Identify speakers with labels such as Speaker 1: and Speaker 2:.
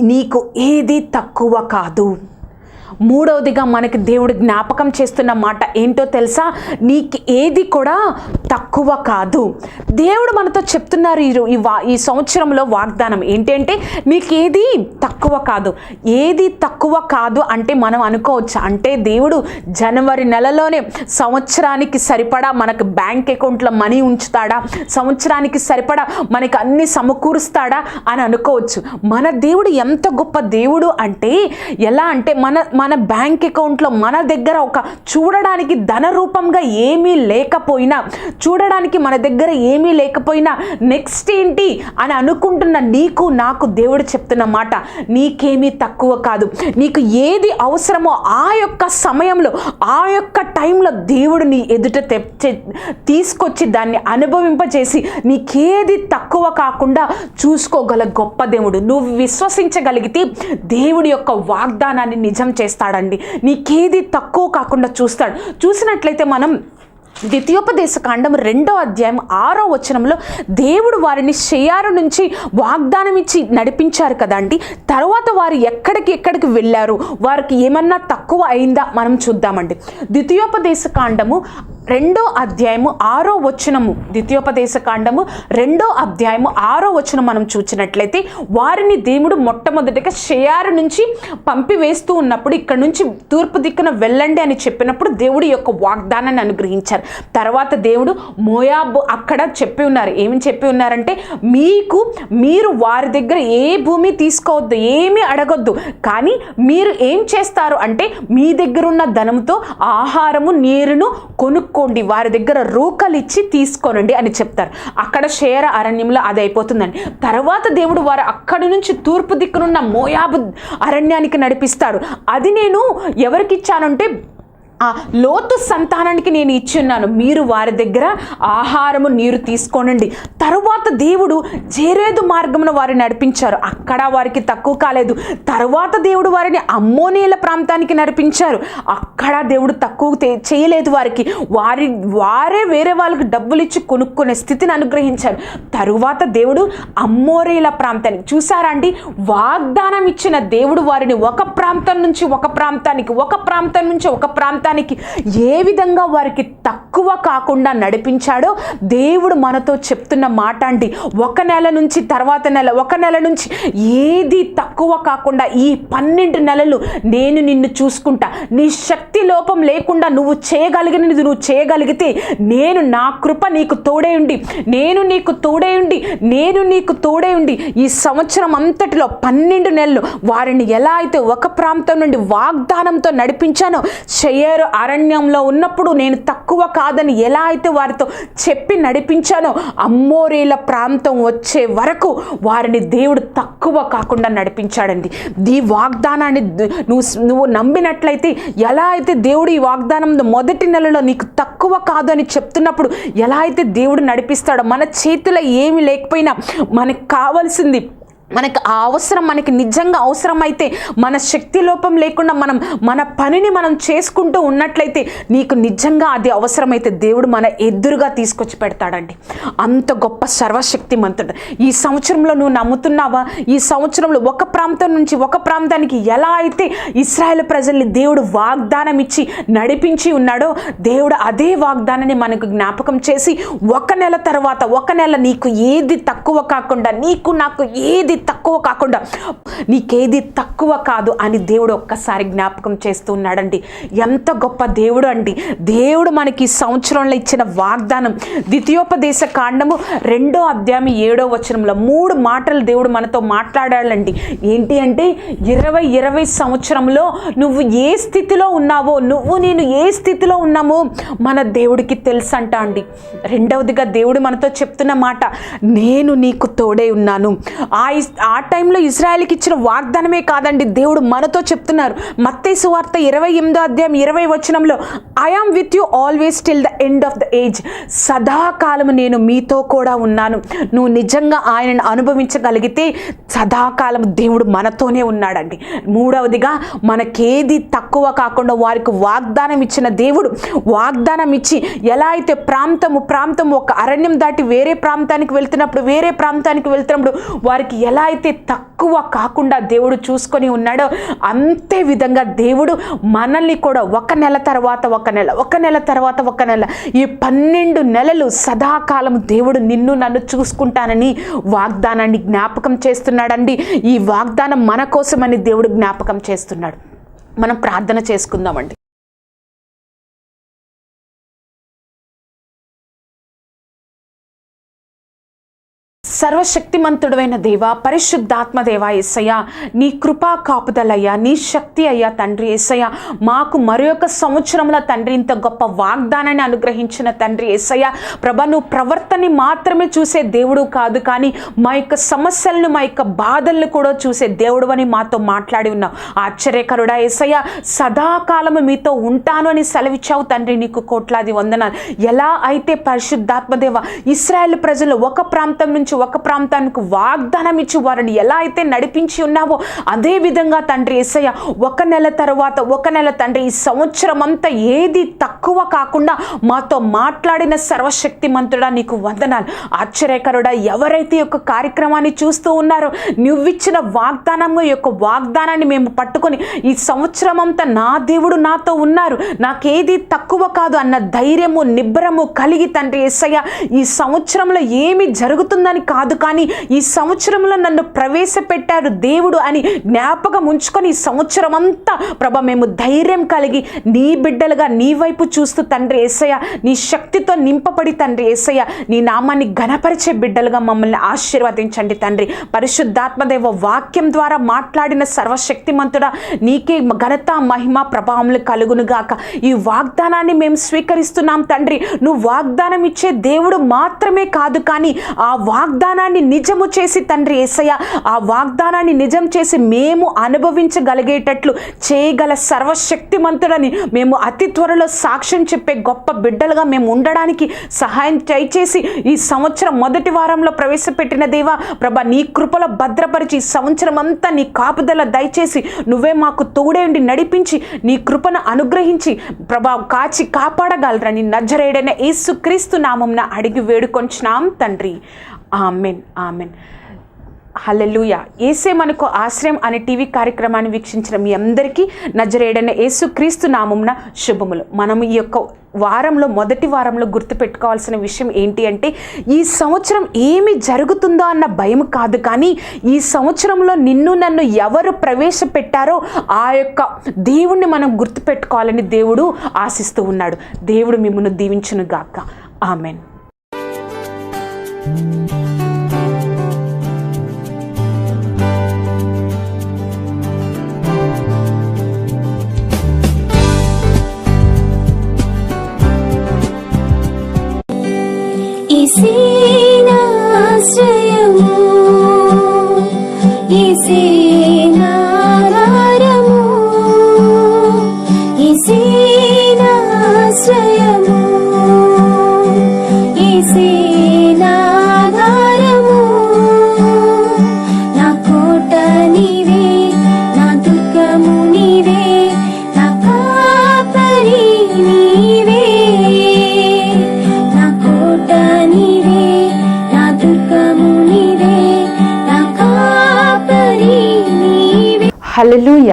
Speaker 1: నీకు ఏది తక్కువ కాదు. మూడవదిగా మనకి దేవుడు జ్ఞాపకం చేస్తున్న మాట ఏంటో తెలుసా? నీకు ఏది కూడా తక్కువ కాదు. దేవుడు మనతో చెప్తున్నారు ఈ ఈ వా ఈ సంవత్సరంలో వాగ్దానం ఏంటంటే నీకు ఏది తక్కువ కాదు. ఏది తక్కువ కాదు అంటే మనం అనుకోవచ్చు. అంటే దేవుడు జనవరి నెలలోనే సంవత్సరానికి సరిపడా మనకు బ్యాంక్ అకౌంట్లో మనీ ఉంచుతాడా? సంవత్సరానికి సరిపడా మనకి అన్ని సమకూరుస్తాడా? అని అనుకోవచ్చు. మన దేవుడు ఎంత గొప్ప దేవుడు అంటే ఎలా అంటే మన మన బ్యాంక్ అకౌంట్లో మన దగ్గర ఒక చూడడానికి ధన రూపంగా ఏమీ లేకపోయినా చూడడానికి మన దగ్గర ఏమీ లేకపోయినా నెక్స్ట్ ఏంటి అని అనుకుంటున్న నీకు నాకు దేవుడు చెప్తున్న మాట నీకేమీ తక్కువ కాదు. నీకు ఏది అవసరమో ఆ యొక్క సమయంలో ఆ యొక్క టైంలో దేవుడు నీ ఎదుట తెచ్చే తీసుకొచ్చి దాన్ని అనుభవింపజేసి నీకేది తక్కువ కాకుండా చూసుకోగల గొప్ప దేవుడు. నువ్వు విశ్వసించగలిగితే దేవుడి యొక్క వాగ్దానాన్ని నిజం చేస్తాడండి. నీకేది తక్కువ కాకుండా చూస్తాడు. చూసినట్లయితే మనం ద్వితీయోపదేశ కాండం రెండో అధ్యాయం ఆరో వచనంలో దేవుడు వారిని షేయారు నుంచి వాగ్దానం ఇచ్చి నడిపించారు కదండి తర్వాత వారు ఎక్కడికి ఎక్కడికి వెళ్ళారు? వారికి ఏమన్నా తక్కువ అయిందా? మనం చూద్దామండి. ద్వితీయోపదేశ కాండము రెండో అధ్యాయము ఆరో వచనము. ద్వితీయోపదేశ కాండము రెండో అధ్యాయము ఆరో వచనం మనం చూసినట్లయితే వారిని దేవుడు మొట్టమొదటిగా షేయారు నుంచి పంపివేస్తూ ఉన్నప్పుడు ఇక్కడ నుంచి తూర్పు దిక్కున వెళ్ళండి అని చెప్పినప్పుడు దేవుడి యొక్క వాగ్దానాన్ని అనుగ్రహించారు. తర్వాత దేవుడు మోయాబు అక్కడ చెప్పి ఉన్నారు. ఏమి చెప్పి ఉన్నారంటే మీకు మీరు వారి దగ్గర ఏ భూమి తీసుకోవద్దు ఏమీ అడగొద్దు. కానీ మీరు ఏం చేస్తారు అంటే మీ దగ్గర ఉన్న ధనంతో ఆహారము నీరును కొనుక్కోండి. వారి దగ్గర రూకలు ఇచ్చి తీసుకోనండి అని చెప్తారు. అక్కడ షేర అరణ్యంలో అది అయిపోతుందండి. తర్వాత దేవుడు వారు అక్కడి నుంచి తూర్పు దిక్కునున్న మోయాబు అరణ్యానికి నడిపిస్తాడు. అది నేను ఎవరికి ఇచ్చానంటే ఆ లోతు సంతానానికి నేను ఇచ్చున్నాను. మీరు వారి దగ్గర ఆహారము నీరు తీసుకోనండి. తరువాత దేవుడు జేరేదు మార్గమును వారిని నడిపించారు. అక్కడ వారికి తక్కువ కాలేదు. తరువాత దేవుడు వారిని అమ్మోనీల ప్రాంతానికి నడిపించారు. అక్కడ దేవుడు తక్కువ చేయలేదు వారికి. వారి వారే వేరే వాళ్ళకి డబ్బులు ఇచ్చి కొనుక్కునే స్థితిని అనుగ్రహించారు. తరువాత దేవుడు అమ్మోరేల ప్రాంతానికి చూసారా అండి? వాగ్దానం ఇచ్చిన దేవుడు వారిని ఒక ప్రాంతం నుంచి ఒక ప్రాంతానికి ఒక ప్రాంతం నుంచి ఒక ప్రాంతానికి చేయటానికి ఏ విధంగా వారికి తక్కువ తక్కువ కాకుండా నడిపించాడో దేవుడు మనతో చెప్తున్న మాట అండి. ఒక నెల నుంచి తర్వాత నెల ఒక నెల నుంచి ఏది తక్కువ కాకుండా ఈ పన్నెండు నెలలు నేను నిన్ను చూసుకుంటా. నీ శక్తి లోపం లేకుండా నువ్వు చేయగలిగినది నువ్వు చేయగలిగితే నేను నా కృప నీకు తోడే ఉండి నేను నీకు తోడే ఉండి నేను నీకు తోడే ఉండి ఈ సంవత్సరం అంతటిలో పన్నెండు నెలలు వారిని ఎలా అయితే ఒక ప్రాంతం నుండి వాగ్దానంతో నడిపించానో చెయ్యరు అరణ్యంలో ఉన్నప్పుడు నేను తక్కువ కాదని ఎలా అయితే వారితో చెప్పి నడిపించానో అమ్మోరేల ప్రాంతం వచ్చే వరకు వారిని దేవుడు తక్కువ కాకుండా నడిపించాడండి. ఈ వాగ్దానాన్ని నువ్వు నువ్వు నమ్మినట్లయితే ఎలా అయితే దేవుడు ఈ వాగ్దానం మొదటి నెలలో నీకు తక్కువ కాదు అని చెప్తున్నప్పుడు ఎలా అయితే దేవుడు నడిపిస్తాడో మన చేతిలో ఏమి లేకపోయినా మనకు కావాల్సింది మనకు ఆ అవసరం మనకి నిజంగా అవసరమైతే మన శక్తి లోపం లేకుండా మనం మన పనిని మనం చేసుకుంటూ ఉన్నట్లయితే నీకు నిజంగా అది అవసరమైతే దేవుడు మన ఎదురుగా తీసుకొచ్చి పెడతాడండి. అంత గొప్ప సర్వశక్తిమంతుడు. ఈ సంవత్సరంలో నువ్వు నమ్ముతున్నావా? ఈ సంవత్సరంలో ఒక ప్రాంతం నుంచి ఒక ప్రాంతానికి ఎలా అయితే ఇస్రాయేల్ ప్రజల్ని దేవుడు వాగ్దానం ఇచ్చి నడిపించి ఉన్నాడో దేవుడు అదే వాగ్దానాన్ని మనకు జ్ఞాపకం చేసి ఒక నెల తర్వాత ఒక నెల నీకు ఏది తక్కువ కాకుండా నీకు నాకు ఏది తక్కువ కాకుండా నీకేది తక్కువ కాదు అని దేవుడు ఒక్కసారి జ్ఞాపకం చేస్తూ ఉన్నాడండి ఎంత గొప్ప దేవుడు అండి. దేవుడు మనకి సంవత్సరంలో ఇచ్చిన వాగ్దానం ద్వితీయోపదేశ కాండము రెండో అధ్యాయం ఏడో వచనంలో మూడు మాటలు దేవుడు మనతో మాట్లాడాలండి ఏంటి అంటే ఇరవై ఇరవై సంవత్సరంలో నువ్వు ఏ స్థితిలో ఉన్నావో నువ్వు నేను ఏ స్థితిలో ఉన్నామో మన దేవుడికి తెలుసు అంట అండి. రెండవదిగా దేవుడు మనతో చెప్తున్న మాట నేను నీకు తోడే ఉన్నాను. ఆ ఆ టైంలో ఇజ్రాయెల్కి ఇచ్చిన వాగ్దానమే కాదండి. దేవుడు మనతో చెప్తున్నారు. మత్తే సువార్త ఇరవై ఎనిమిదో అధ్యాయం ఇరవై వచనంలో I am with you always till the end of the age సదాకాలము నేను మీతో కూడా ఉన్నాను. నువ్వు నిజంగా ఆయనను అనుభవించగలిగితే సదాకాలం దేవుడు మనతోనే ఉన్నాడండి. మూడవదిగా మనకేది తక్కువ కాకుండా వారికి వాగ్దానం ఇచ్చిన దేవుడు వాగ్దానం ఇచ్చి ఎలా అయితే ప్రాంతము ప్రాంతం ఒక అరణ్యం దాటి వేరే ప్రాంతానికి వెళ్తున్నప్పుడు వేరే ప్రాంతానికి వెళ్తున్నప్పుడు వారికి ఎలా ఎలా అయితే తక్కువ కాకుండా దేవుడు చూసుకొని ఉన్నాడో అంతే విధంగా దేవుడు మనల్ని కూడా ఒక నెల తర్వాత ఒక నెల ఒక నెల తర్వాత ఒక నెల ఈ పన్నెండు నెలలు సదాకాలం దేవుడు నిన్ను నన్ను చూసుకుంటానని వాగ్దానాన్ని జ్ఞాపకం చేస్తున్నాడండి. ఈ వాగ్దానం మన కోసమని దేవుడు జ్ఞాపకం చేస్తున్నాడు. మనం ప్రార్థన చేసుకుందామండి. సర్వశక్తిమంతుడైన దేవ పరిశుద్ధాత్మ దేవ ఎస్సయ్య నీ కృపా కాపుదలయ్యా నీ శక్తి అయ్యా తండ్రి ఎస్సయ్య మాకు మరొక సంవత్సరంలో తండ్రి ఇంత గొప్ప వాగ్దానాన్ని అనుగ్రహించిన తండ్రి ఎస్సయ్య ప్రభ నువ్వు ప్రవర్తనని మాత్రమే చూసే దేవుడు కాదు కానీ మా యొక్క సమస్యలను మా యొక్క బాధలను కూడా చూసే దేవుడు అని మాతో మాట్లాడి ఉన్నావు. ఆశ్చర్యకరుడా ఎస్సయ్య సదాకాలము మీతో ఉంటాను అని సెలవిచ్చావు తండ్రి నీకు కోట్లాది వందనాలు. ఎలా అయితే పరిశుద్ధాత్మదేవ ఇస్రాయేల్ ప్రజలు ఒక ప్రాంతం నుంచి ఒక ప్రాంతానికి వాగ్దానం ఇచ్చి వారిని ఎలా అయితే నడిపించి ఉన్నావో అదే విధంగా తండ్రి ఎస్సయ్య ఒక నెల తర్వాత ఒక నెల తండ్రి ఈ సంవత్సరం అంతా ఏది తక్కువ కాకుండా మాతో మాట్లాడిన సర్వశక్తి మంతుడా నీకు వందనాలు. ఆశ్చర్యకరుడా ఎవరైతే యొక్క కార్యక్రమాన్ని చూస్తూ ఉన్నారో నువ్విచ్చిన వాగ్దానం యొక్క వాగ్దానాన్ని మేము పట్టుకొని ఈ సంవత్సరం అంతా నా దేవుడు నాతో ఉన్నారు. నాకేది తక్కువ కాదు అన్న ధైర్యము నిబ్బరము కలిగి తండ్రి ఎస్సయ్య ఈ సంవత్సరంలో ఏమి జరుగుతుందని కాదు కాదు కానీ ఈ సంవత్సరంలో నన్ను ప్రవేశపెట్టారు దేవుడు అని జ్ఞాపకం ఉంచుకొని ఈ సంవత్సరం అంతా ప్రభ మేము ధైర్యం కలిగి నీ బిడ్డలుగా నీ వైపు చూస్తూ తండ్రి ఏసయ్య నీ శక్తితో నింపబడి తండ్రి ఏసయ్య నీ నామాన్ని ఘనపరిచే బిడ్డలుగా మమ్మల్ని ఆశీర్వదించండి తండ్రి. పరిశుద్ధాత్మదేవ వాక్యం ద్వారా మాట్లాడిన సర్వశక్తిమంతుడా నీకే ఘనత మహిమ ప్రభావములు కలుగునుగాక ఈ వాగ్దానాన్ని మేము స్వీకరిస్తున్నాం తండ్రి. నువ్వు వాగ్దానం ఇచ్చే దేవుడు మాత్రమే కాదు కానీ ఆ వాగ్దానం వాగ్దానాన్ని నిజము చేసి తండ్రి ఏసయ్య ఆ వాగ్దానాన్ని నిజం చేసి మేము అనుభవించగలిగేటట్లు చేయగల సర్వశక్తిమంతుడని మేము అతి త్వరలో సాక్ష్యం చెప్పే గొప్ప బిడ్డలుగా మేము ఉండడానికి సహాయం దయచేసి ఈ సంవత్సరం మొదటి వారంలో ప్రవేశపెట్టిన దేవా ప్రభ నీ కృపలో భద్రపరిచి సంవత్సరం అంతా నీ కాపుదల దయచేసి నువ్వే మాకు తోడేండి నడిపించి నీ కృపను అనుగ్రహించి ప్రభా కాచి కాపాడగలరని నజరేడైన యేసుక్రీస్తు నామంన అడిగి వేడుకొంచున్నాం తండ్రి. Amen amen. హల్లెలూయ. ఏసే మనకు ఆశ్రయం అనే టీవీ కార్యక్రమాన్ని వీక్షించిన మీ అందరికీ నజరేడైన యేసుక్రీస్తు నామంన శుభములు. మనం ఈ యొక్క వారంలో మొదటి వారంలో గుర్తుపెట్టుకోవాల్సిన విషయం ఏంటి అంటే ఈ సంవత్సరం ఏమి జరుగుతుందో అన్న భయం కాదు కానీ ఈ సంవత్సరంలో నిన్ను నన్ను ఎవరు ప్రవేశపెట్టారో ఆ యొక్క దేవుణ్ణి మనం గుర్తుపెట్టుకోవాలని దేవుడు ఆశిస్తూ ఉన్నాడు. దేవుడు మిమ్మల్ని దీవించును గాక ఆమెన్. y